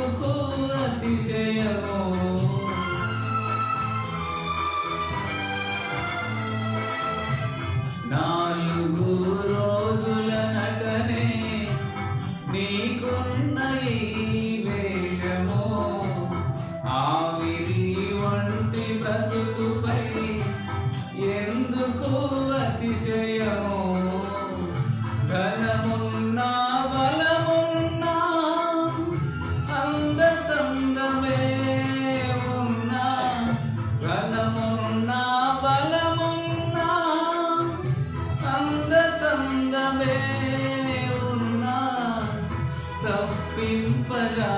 ఎందుకు అతిశయము? నాలుగు రోజుల నటనే నీకున్న ఈ వేషము. ఆవిరి వంటి బ్రతుకుపై ఎందుకు అతిశయమో? பின்பரா